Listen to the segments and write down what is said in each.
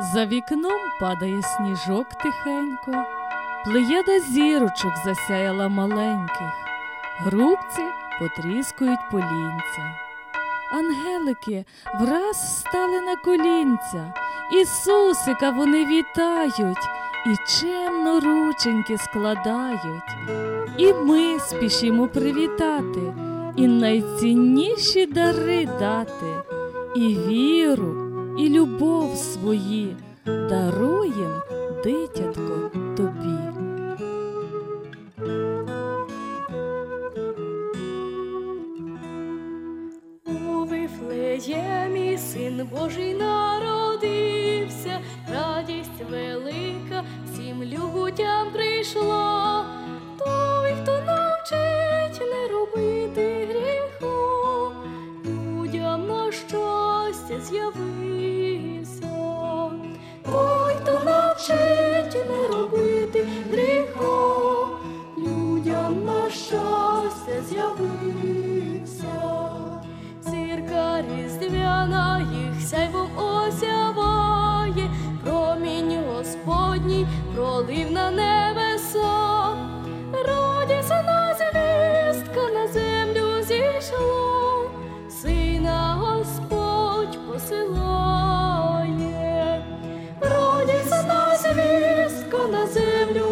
За вікном падає сніжок тихенько, плеяда зірочок засяяла маленьких, грубці потріскують полінця. Ангелики враз стали на колінця, Ісусика вони вітають і чемно рученьки складають. І ми спішимо привітати, і найцінніші дари дати, і віру, і любов свої даруєм, дитятко, тобі. У Вифлеємі син Божий народився, радість велика всім людям прийшла. Щастя з'явився. Зірка різдвяна їх сяйвом осяває, промінь Господній пролив на небеса, радісна звістка на землю зійшла, сина Господь посилає, радісна звістка на землю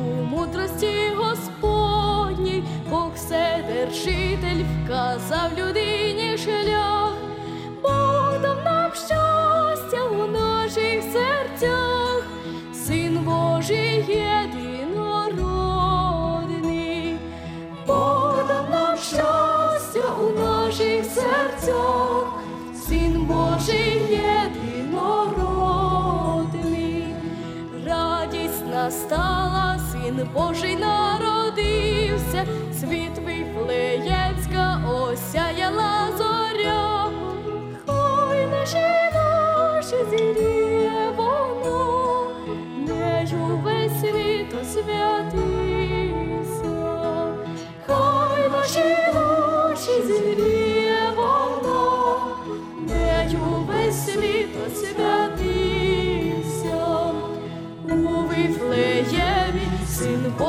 у мудрості Господній, Бог Вседержитель вказав людині шлях, Бог дав нам щастя у наших серцях, Син Божий єдинородний, Бог дав нам щастя у наших серцях, Син Божий єдинородний, радість настала, Син Божий народився, світ Вифлеємська осяяла зоря, хай наші наші зіріє воно, нею весь світ освятився, хай наші наші зіріє воно, нею весь світ освятився.